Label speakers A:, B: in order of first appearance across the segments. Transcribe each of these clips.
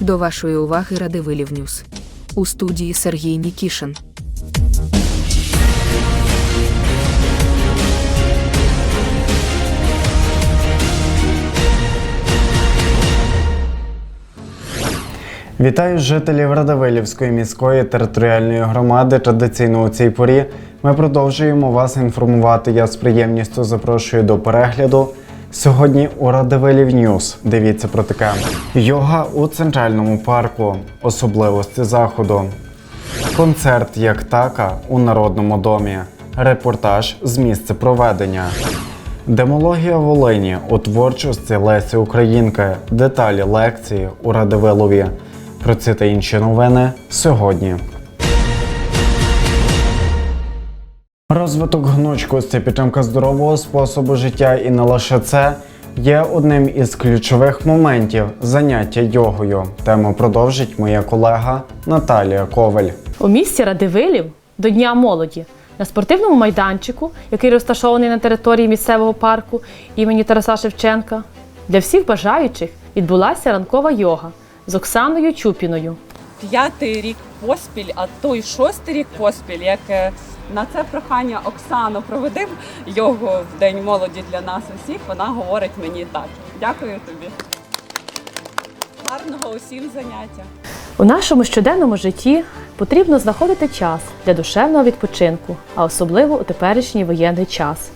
A: До вашої уваги Радивилів Ньюс. У студії Сергій Нікішин.
B: Вітаю жителів Радивилівської міської територіальної громади. Традиційно у цій порі ми продовжуємо вас інформувати. Я з приємністю запрошую до перегляду. Сьогодні у Радивилів Ньюс. Дивіться про таке. Йога у центральному парку. Особливості заходу. Концерт як така у народному домі. Репортаж з місця проведення. Демологія Волині у творчості Лесі Українки. Деталі лекції у Радивилові. Про ці та інші новини сьогодні. Розвиток гнучкості, підтримка здорового способу життя і не лише це є одним із ключових моментів заняття йогою. Тему продовжить моя колега Наталія Коваль.
C: У місті Радивилів до Дня молоді на спортивному майданчику, який розташований на території місцевого парку імені Тараса Шевченка, для всіх бажаючих відбулася ранкова йога з Оксаною Чупіною.
D: п'ятий рік поспіль, а то й шостий рік поспіль, як е, на це прохання Оксано проведи його в День молоді для нас усіх. Вона говорить мені так. Дякую тобі. Гарного усім заняття.
C: У нашому щоденному житті потрібно знаходити час для душевного відпочинку, а особливо у теперішній воєнний час.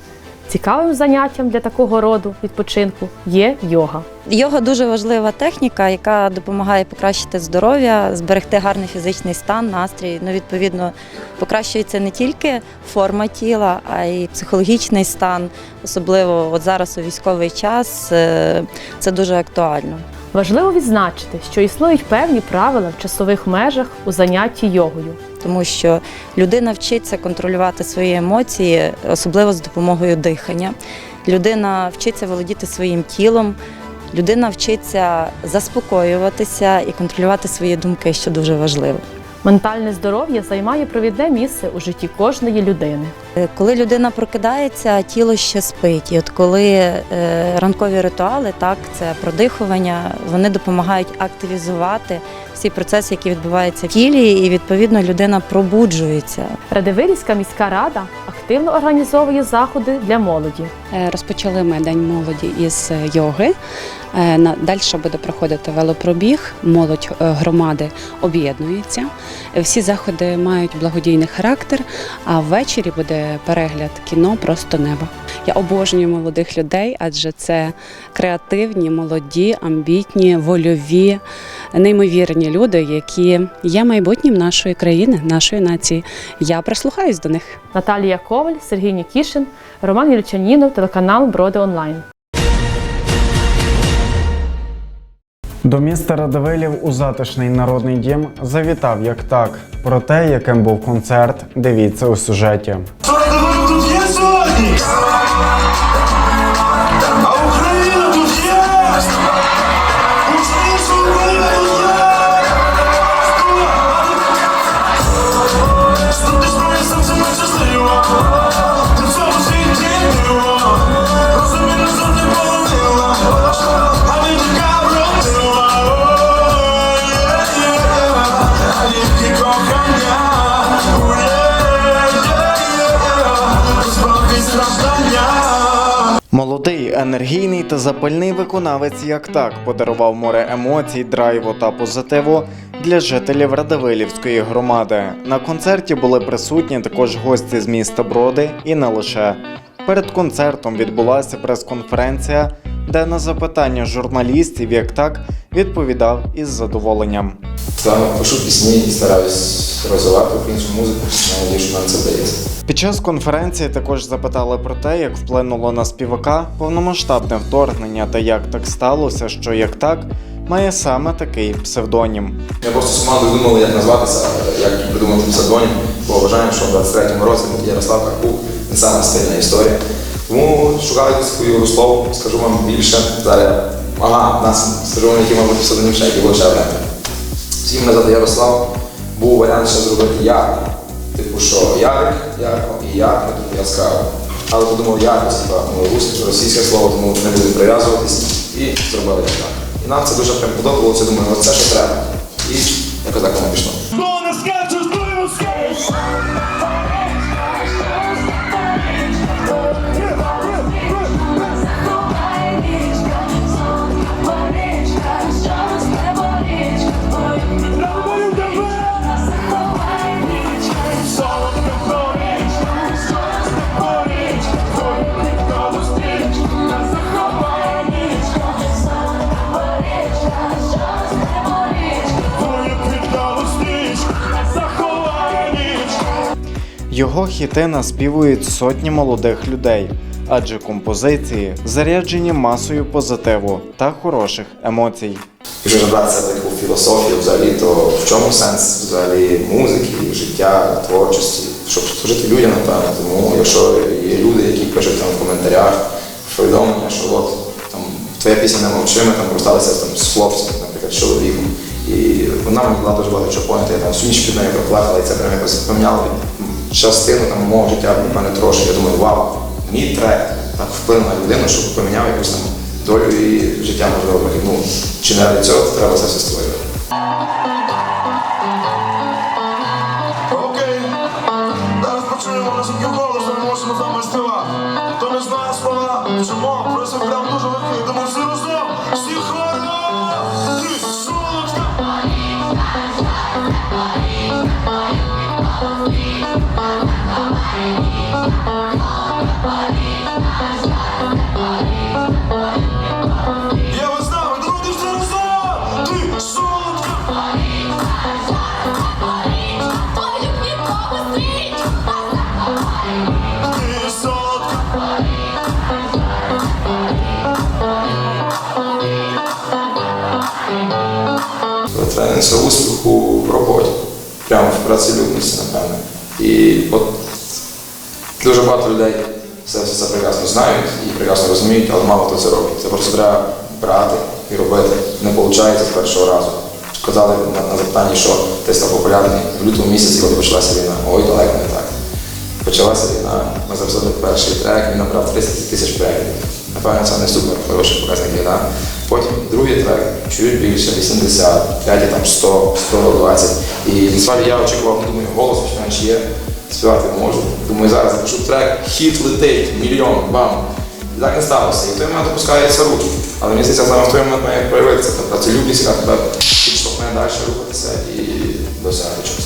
C: Цікавим заняттям для такого роду відпочинку є йога.
E: Йога дуже важлива техніка, яка допомагає покращити здоров'я, зберегти гарний фізичний стан, настрій. Ну, відповідно, покращується не тільки форма тіла, а й психологічний стан. Особливо от зараз у військовий час е, це дуже актуально.
C: Важливо відзначити, що існують певні правила в часових межах у занятті йогою.
E: Тому що людина вчиться контролювати свої емоції, особливо з допомогою дихання. Людина вчиться володіти своїм тілом, людина вчиться заспокоюватися і контролювати свої думки, що дуже важливо.
C: Ментальне здоров'я займає провідне місце у житті кожної людини.
E: Е, Коли людина прокидається, тіло ще спить. І от коли е, ранкові ритуали, так це продихування, вони допомагають активізувати всі процеси, які відбуваються в тілі, і відповідно людина пробуджується.
C: Радивилівська міська рада активно організовує заходи для молоді.
F: Е, Розпочали ми День молоді із йоги. На- Далі буде проходити велопробіг. Молодь громади об'єднується. Всі заходи мають благодійний характер, а ввечері буде перегляд кіно Просто небо. Я обожнюю молодих людей, адже це креативні, молоді, амбітні, вольові, неймовірні люди, які є майбутнім нашої країни, нашої нації. Я прислухаюсь до них.
C: Наталія Коваль, Сергій Нікішин, Роман Єльчанінов, телеканал Броди Онлайн.
B: До міста Радивилів у затишний народний дім завітав як так. Про те, яким був концерт, дивіться у сюжеті. Молодий, енергійний та запальний виконавець як так подарував море емоцій, драйву та позитиву для жителів Радивилівської громади. На концерті були присутні також гості з міста Броди і не лише. Перед концертом відбулася прес-конференція, де на запитання журналістів як так відповідав із задоволенням.
G: Саме пишу пісні і стараюсь розвивати українську музику. Надію, що нам це вдається.
B: Під час конференції також запитали про те, як вплинуло на співака повномасштабне вторгнення та як так сталося, що як так має саме такий псевдонім.
G: Ми просто з командою думали, як назватися, як придумати псевдонім, бо вважаємо, що в 23-му році Ярослав Карпук не саме стильна історія. Тому шукали таку слово, скажу вам більше. Зараз, ага, нас скажу вам, який мав бути псевдонім ще, який було ще варіант. Всі мене звати Ярослав, був варіант ще зробити Ярик. Типу, що Ярик, Ярко і Як, ну, типу яскраво. Але подумав, якось, типа, ну, рус- російське слово, тому не буде прив'язуватись і зробили так.
H: І нам це дуже прям подобалося. Думаю, оце що треба. І якось так воно пішло.
B: Його хіти наспівують сотні молодих людей, адже композиції заряджені масою позитиву та хороших емоцій.
H: Якщо розбиратися в таку філософію взагалі, то в чому сенс взагалі музики, життя, творчості, щоб служити людям, напевно. Тому якщо є люди, які пишуть там в коментарях повідомлення, що от там твоя пісня не мовчи, ми там розсталися там з хлопцем, наприклад, з чоловіком. І вона мені дала дуже багато чого поняти, я там всю ніч під нею проплакала, і це прям якось поміняло частину там мого життя, мене трошки. Я думаю, вау, мій трек так вплинув на людину, щоб поміняв якусь там долю і життя можливо. Ну, чи не для цього треба це все створювати.
G: Окей, зараз почуємо наскільки голос, ми можемо з вами співати. Хто не знає слова, чому,
H: Тренується успіху в роботі, прямо в працелюбності, напевно. І от дуже багато людей все, це прекрасно знають і прекрасно розуміють, але мало хто це робить. Це просто треба брати і робити. Не виходить з першого разу. Казали на, на запитанні, що ти став популярний в лютому місяці, коли почалася війна. Ой, далеко не так. Почалася війна, ми записали перший трек, він набрав 30 тисяч переглядів. Напевно, це не супер хороший показник війна. Потім другий трек, чуть більше, 80, третій там 100, 120. І насправді я очікував, ну, думаю, голос починаєш є, співати можу. Думаю, зараз запишу трек, хіт летить, мільйон, бам. І так не сталося. І в той момент опускаються руки. Але мені здається, саме в той момент має проявитися та працелюбність, яка тебе підштовхне далі рухатися і досягати чогось.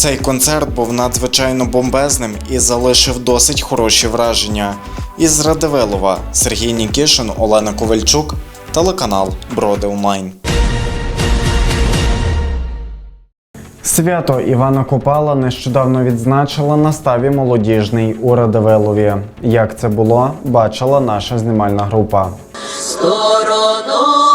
B: Цей концерт був надзвичайно бомбезним і залишив досить хороші враження. Із Радивилова Сергій Нікішин, Олена Ковальчук, телеканал Броди Онлайн. Свято Івана Купала нещодавно відзначила на ставі молодіжний у Радивилові. Як це було, бачила наша знімальна група.
I: Стороною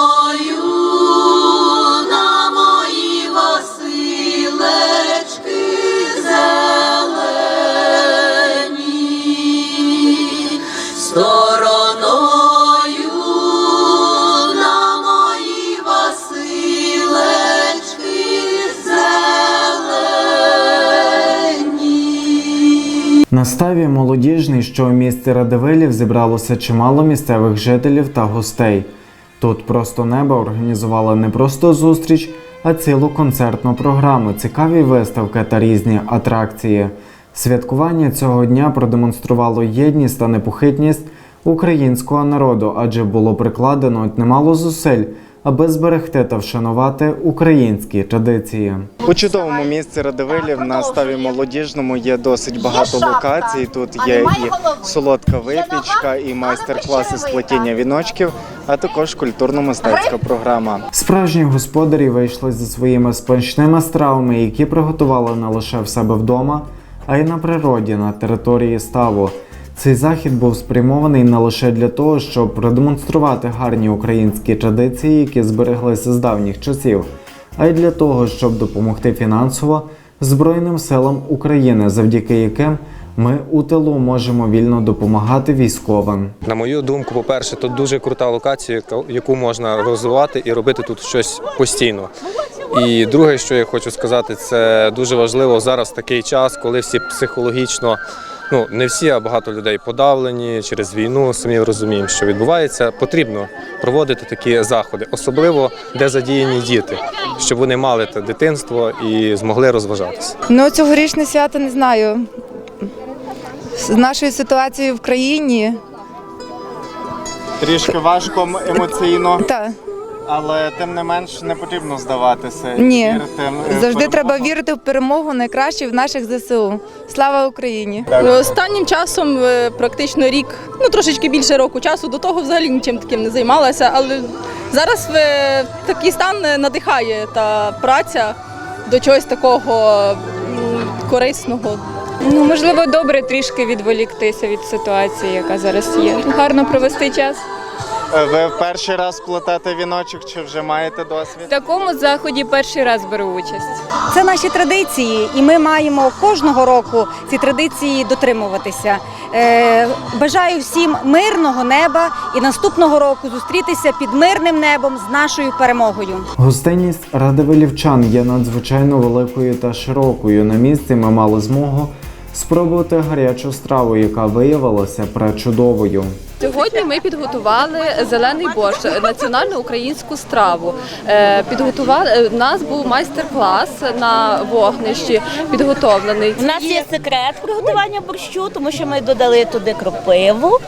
B: На ставі молодіжний, що у місті Радивилів зібралося чимало місцевих жителів та гостей. Тут просто небо організували не просто зустріч, а цілу концертну програму, цікаві виставки та різні атракції. Святкування цього дня продемонструвало єдність та непохитність українського народу, адже було прикладено немало зусиль, аби зберегти та вшанувати українські традиції. У чудовому місці Радивилів на ставі молодіжному є досить багато локацій. Тут є і солодка випічка, і майстер-класи з плетіння віночків, а також культурно-мистецька програма. Справжні господарі вийшли зі своїми смачними стравами, які приготували не лише в себе вдома, а й на природі на території ставу. Цей захід був спрямований не лише для того, щоб продемонструвати гарні українські традиції, які збереглися з давніх часів, а й для того, щоб допомогти фінансово Збройним силам України, завдяки яким ми у тилу можемо вільно допомагати військовим.
J: На мою думку, по-перше, тут дуже крута локація, яку можна розвивати і робити тут щось постійно. І друге, що я хочу сказати, це дуже важливо зараз такий час, коли всі психологічно, ну не всі, а багато людей подавлені через війну. Самі розуміємо, що відбувається. Потрібно проводити такі заходи, особливо де задіяні діти, щоб вони мали те дитинство і змогли розважатися.
K: Ну, цьогорічне свято не знаю. З нашою ситуацією в країні.
B: Трішки важко емоційно,
K: Та
B: але тим не менш не потрібно здаватися.
K: Ні.
B: Вірити в
K: завжди
B: перемогу.
K: треба вірити в перемогу найкраще в наших ЗСУ. Слава Україні!
L: Останнім часом е, практично рік, ну трошечки більше року часу, до того взагалі нічим таким не займалася, але зараз е, такий стан надихає та праця до чогось такого м, корисного.
M: Ну, можливо, добре трішки відволіктися від ситуації, яка зараз є. Гарно провести час.
B: Е, Ви перший раз плетете віночок чи вже маєте досвід?
M: В такому заході перший раз беру участь.
N: Це наші традиції, і ми маємо кожного року ці традиції дотримуватися. Е, бажаю всім мирного неба і наступного року зустрітися під мирним небом з нашою перемогою.
B: Гостинність радивилівчан є надзвичайно великою та широкою. На місці ми мали змогу спробувати гарячу страву, яка виявилася пречудовою.
L: Сьогодні ми підготували зелений борщ, національну українську страву. Е, Підготували е, у нас був майстер-клас на вогнищі підготовлений.
O: У нас є секрет приготування борщу, тому що ми додали туди кропиву.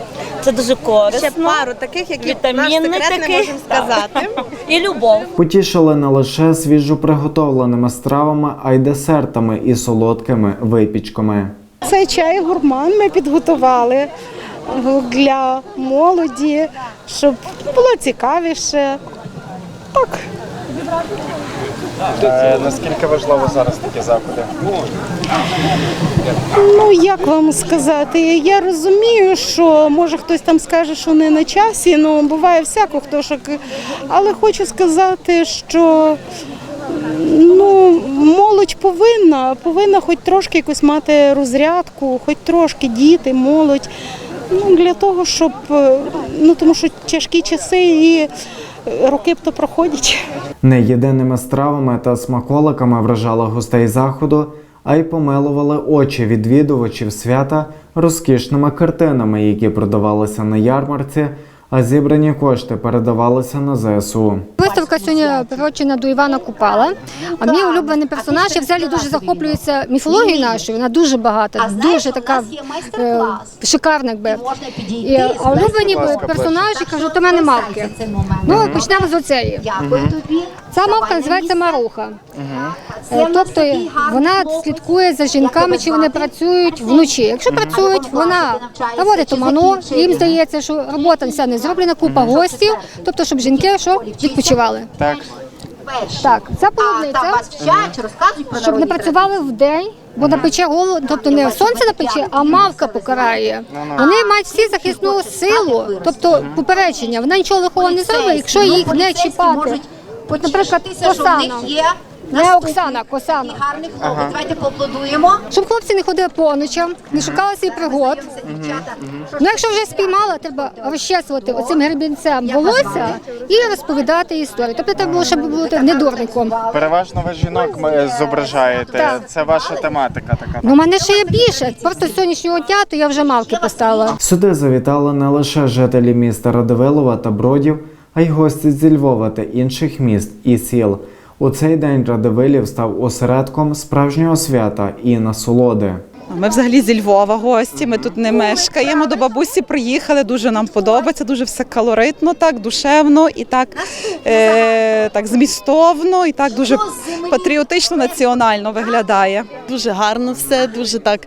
O: Це дуже корисно.
K: Ще пару таких, які
O: Вітамінний
K: наш секрет не можемо сказати.
O: І любов.
B: Потішили не лише свіжо приготовленими стравами, а й десертами і солодкими випічками.
N: Цей чай гурман ми підготували для молоді, щоб було цікавіше. Так.
B: Е, наскільки важливо зараз такі заходи?
N: Ну як вам сказати, я розумію, що може хтось там скаже, що не на часі, ну буває всяко хто що. Але хочу сказати, що ну, молодь повинна, повинна хоч трошки якусь мати розрядку, хоч трошки діти, молодь. Ну, для того, щоб е, ну тому що тяжкі часи і роки то проходять.
B: Не єдиними стравами та смаколиками вражали гостей заходу, а й помилували очі відвідувачів свята розкішними картинами, які продавалися на ярмарці, а зібрані кошти передавалися на ЗСУ.
N: Виставка сьогодні приурочена до Івана Купала. А мій улюблений персонаж я взагалі дуже захоплюється міфологією нашою. Вона дуже багата, дуже така е, шикарна. Якби. І, а улюблені персонажі кажуть, у мене мавки. Ну почнемо з оцеї. Ця мавка називається Маруха. Е, Тобто вона слідкує за жінками, чи вони працюють вночі. Якщо працюють, вона наводить оману, їм здається, що робота вся не зроблена, купа гостів, тобто, щоб жінки що відпочивали.
B: Так.
N: Так, ця половниця, щоб не працювали в день, бо напече голову, тобто не сонце напече, а мавка покарає. Вони мають всі захисну силу, тобто попередження. Вона нічого лихого не зробить, якщо їх не чіпати. От, наприклад, Посана. Не Оксана, Косана.
P: Гарних хлопець. Давайте поаплодуємо.
N: Щоб хлопці не ходили по ночам, не шукали свій пригод. Ну, якщо вже спіймала, треба розчесувати оцим гребінцем волосся і розповідати історію. Тобто треба було, щоб бути не дурником.
B: Переважно ви жінок зображаєте.
N: Так.
B: Це ваша тематика така.
N: Ну, у мене ще є більше. Просто з сьогоднішнього дня то я вже мавки поставила.
B: Сюди завітали не лише жителі міста Радивилова та Бродів, а й гості зі Львова та інших міст і сіл. У цей день Радивилів став осередком справжнього свята і насолоди.
Q: Ми взагалі зі Львова гості. Ми тут не мешкаємо. До бабусі приїхали. Дуже нам подобається. Дуже все калоритно, так душевно і так, е, так змістовно, і так дуже патріотично національно виглядає.
R: Дуже гарно все, дуже так,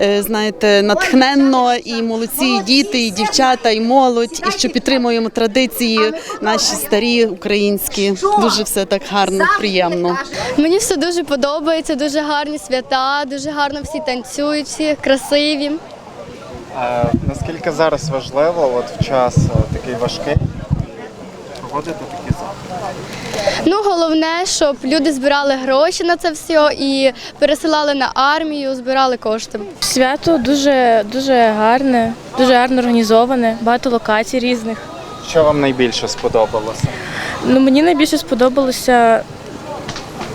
R: е, знаєте, натхненно. І молодці, і діти, і дівчата, і молодь, і що підтримуємо традиції наші старі українські. Дуже все так гарно, приємно.
S: Мені все дуже подобається, дуже гарні свята, дуже гарно всі танцюють, всі красиві.
B: А наскільки зараз важливо, от в час е, такий важкий, проводити такі заходи?
S: Ну, головне, щоб люди збирали гроші на це все і пересилали на армію, збирали кошти.
C: Свято дуже, дуже гарне, дуже гарно організоване, багато локацій різних.
B: Що вам найбільше сподобалося?
C: Ну, мені найбільше сподобалося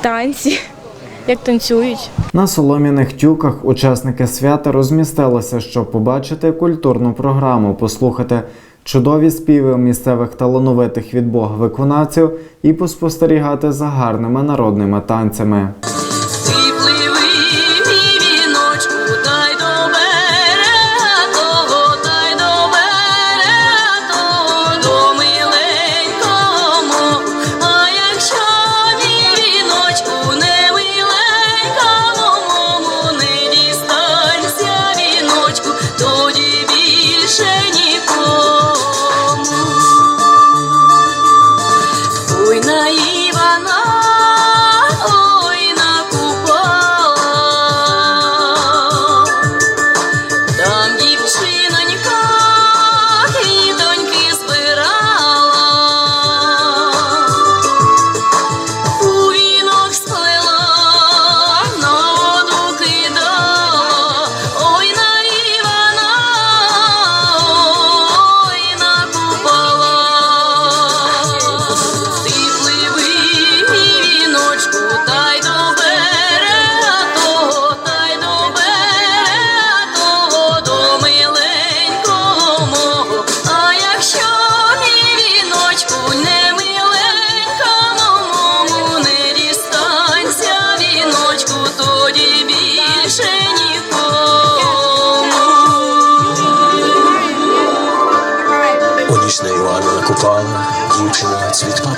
C: танці, як танцюють.
B: На солом'яних тюках учасники свята розмістилися, щоб побачити культурну програму, послухати чудові співи місцевих талановитих від Бога виконавців і поспостерігати за гарними народними танцями.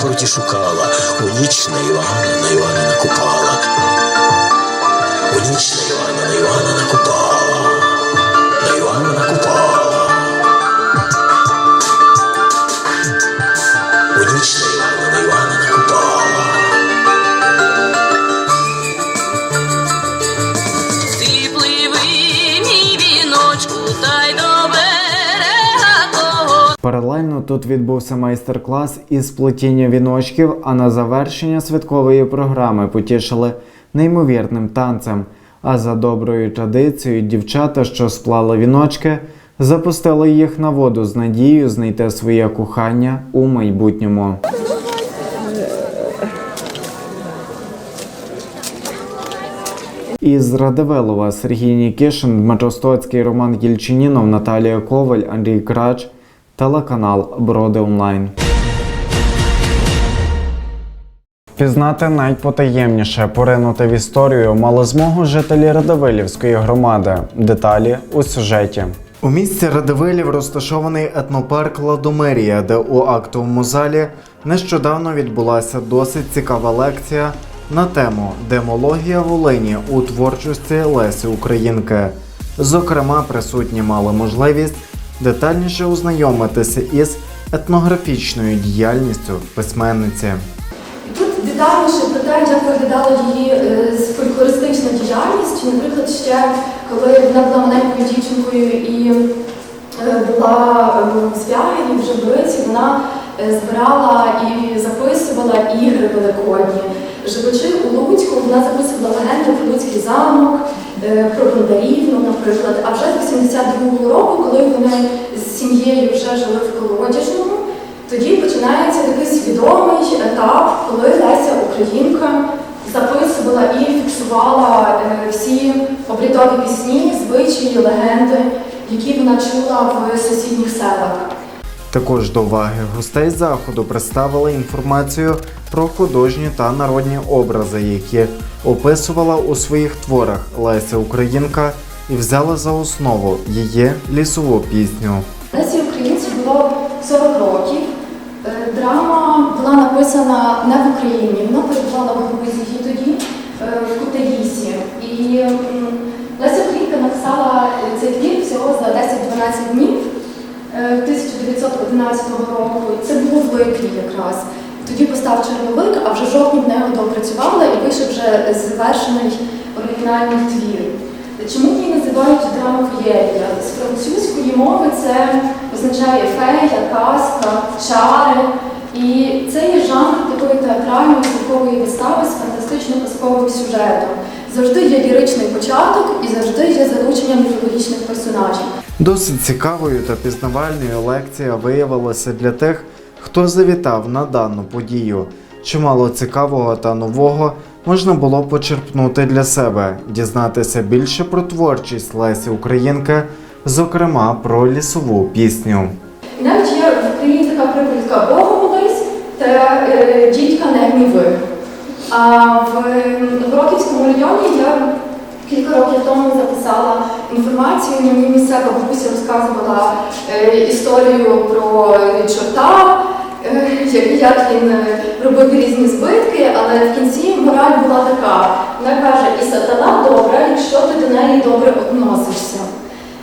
T: Дівчина шукала, у ніч на Івана на Івана накупала. У ніч на Івана на Івана накупала,
B: Паралельно тут відбувся майстер-клас із плетіння віночків, а на завершення святкової програми потішили неймовірним танцем. А за доброю традицією дівчата, що сплали віночки, запустили їх на воду з надією знайти своє кохання у майбутньому. Із Радивилова Сергій Нікішин, Дмитро Стоцький, Роман Єльчинінов, Наталія Коваль, Андрій Крач, телеканал Броди Онлайн. Пізнати найпотаємніше, поринути в історію мали змогу жителі Радивилівської громади. Деталі у сюжеті. У місті Радивилів розташований етнопарк Ладомерія, де у актовому залі нещодавно відбулася досить цікава лекція на тему Демологія Волині у творчості Лесі Українки. Зокрема, присутні мали можливість детальніше ознайомитися із етнографічною діяльністю письменниці.
U: Тут детальніше про те, як виглядала її е, фольклористична діяльність. Наприклад, ще коли вона була маленькою дівчинкою і е, була в Звягелі, в Жабриці, вона е, збирала і записувала ігри великодні. Живучи у Луцьку, вона записувала легенди про Луцький замок, е, про Бондарівну, наприклад. А вже з 82-го року, коли вони з сім'єю вже жили в Колодяжному, тоді починається такий свідомий етап, коли Леся Українка записувала і фіксувала е, всі обрядові пісні, звичаї, легенди, які вона чула в сусідніх селах.
B: Також до уваги гостей заходу представили інформацію про художні та народні образи, які описувала у своїх творах Леся Українка і взяла за основу її лісову пісню.
U: Лесі Українці було 40 років. Е, Драма була написана не в Україні, вона перебувала в Грузії тоді, е, в Кутаїсі. І Леся Українка написала цей твір всього за 10-12 днів 1911 року. Це було в липні якраз. Тоді постав черновик, а вже жовтні в нього допрацювала і вийшов вже завершений оригінальний твір. Чому її називають драма феєрія? З французької мови це означає фея, казка, чари. І це є жанр такої театральної звукової вистави з фантастично-казковим сюжетом. Завжди є ліричний початок і завжди є залучення міфологічних персонажів.
B: Досить цікавою та пізнавальною лекція виявилася для тих, хто завітав на дану подію. Чимало цікавого та нового можна було почерпнути для себе, дізнатися більше про творчість Лесі Українки, зокрема про лісову пісню.
U: Навіть є в Україні така приповідка Бога та е, дідька не гніви. А в Гороківському районі я кілька років тому записала інформацію, мені місцева бабуся розказувала е, історію про чорта, е, як- він е, робив різні збитки, але в кінці мораль була така. Вона каже, і сатана добра, якщо ти до неї добре относишся.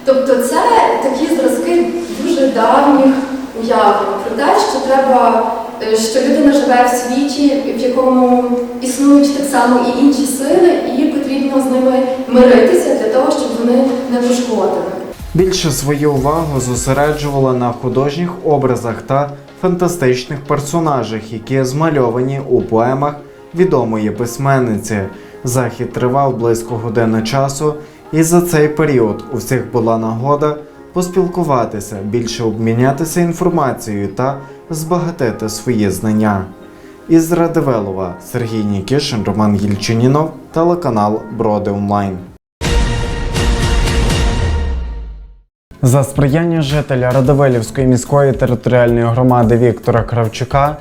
U: Тобто це такі зразки дуже давніх уявлень про те, що треба, е, що людина живе в світі, в якому існують так само і інші сили, і потрібно з ними миритися для того, щоб вони не пошкодили.
B: Більше свою увагу зосереджували на художніх образах та фантастичних персонажах, які змальовані у поемах відомої письменниці. Захід тривав близько години часу, і за цей період у всіх була нагода поспілкуватися, більше обмінятися інформацією та збагатити свої знання. Із Радивелова Сергій Нікішин, Роман Єльчинінов, телеканал Броди Онлайн. За сприяння жителя Радивилівської міської територіальної громади Віктора Кравчука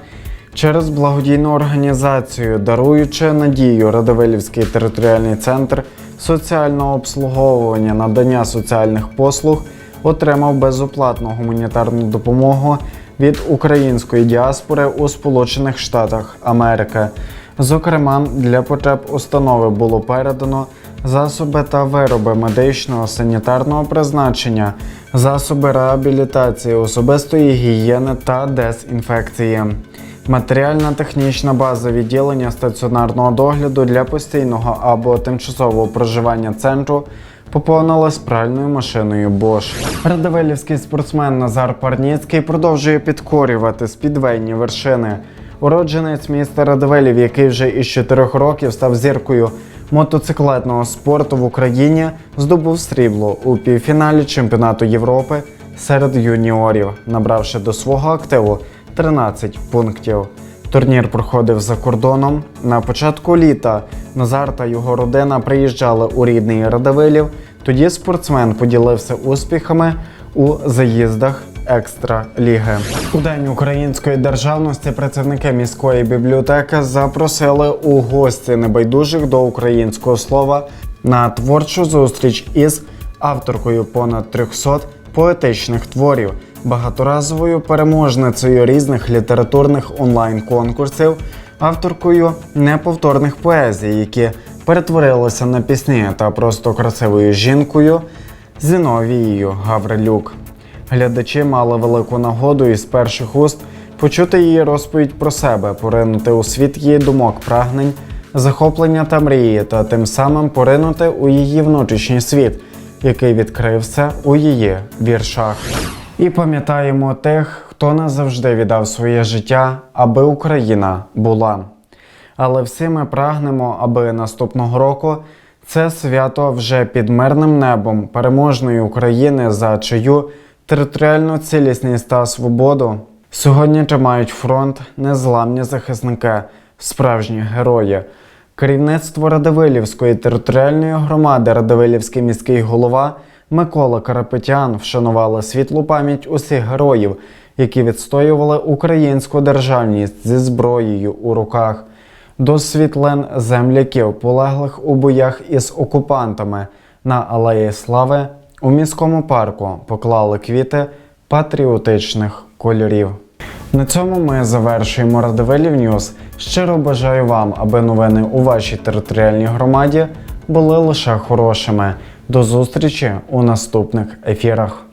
B: через благодійну організацію Даруючи надію Радивилівський територіальний центр соціального обслуговування надання соціальних послуг отримав безоплатну гуманітарну допомогу від української діаспори у Сполучених Штатах Америки. Зокрема, для потреб установи було передано засоби та вироби медичного санітарного призначення, засоби реабілітації, особистої гігієни та дезінфекції. Матеріальна технічна база відділення стаціонарного догляду для постійного або тимчасового проживання центру поповнилась пральною машиною Bosch. Радивилівський спортсмен Назар Парніцький продовжує підкорювати спідвейні вершини. Уродженець міста Радивилів, який вже із 4 років став зіркою мотоциклетного спорту в Україні, здобув срібло у півфіналі чемпіонату Європи серед юніорів, набравши до свого активу 13 пунктів. Турнір проходив за кордоном. На початку літа Назар та його родина приїжджали у рідний Радивилів. Тоді спортсмен поділився успіхами у заїздах екстра ліги. У день української державності працівники міської бібліотеки запросили у гості небайдужих до українського слова на творчу зустріч із авторкою понад 300 поетичних творів, багаторазовою переможницею різних літературних онлайн-конкурсів, авторкою неповторних поезій, які перетворилися на пісні та просто красивою жінкою Зіновією Гаврилюк. Глядачі мали велику нагоду із перших уст почути її розповідь про себе, поринути у світ її думок, прагнень, захоплення та мрії, та тим самим поринути у її внутрішній світ, який відкрився у її віршах. І пам'ятаємо тих, хто назавжди віддав своє життя, аби Україна була. Але всі ми прагнемо, аби наступного року це свято вже під мирним небом переможної України за чию територіальну цілісність та свободу. Сьогодні тримають фронт незламні захисники, справжні герої. Керівництво Радивилівської територіальної громади Радивилівський міський голова Микола Карапетян вшанували світлу пам'ять усіх героїв, які відстоювали українську державність зі зброєю у руках. До світлин земляків, полеглих у боях із окупантами на Алеї Слави у міському парку поклали квіти патріотичних кольорів. На цьому ми завершуємо Радивилів Ньюз. Щиро бажаю вам, аби новини у вашій територіальній громаді були лише хорошими. До зустрічі у наступних ефірах.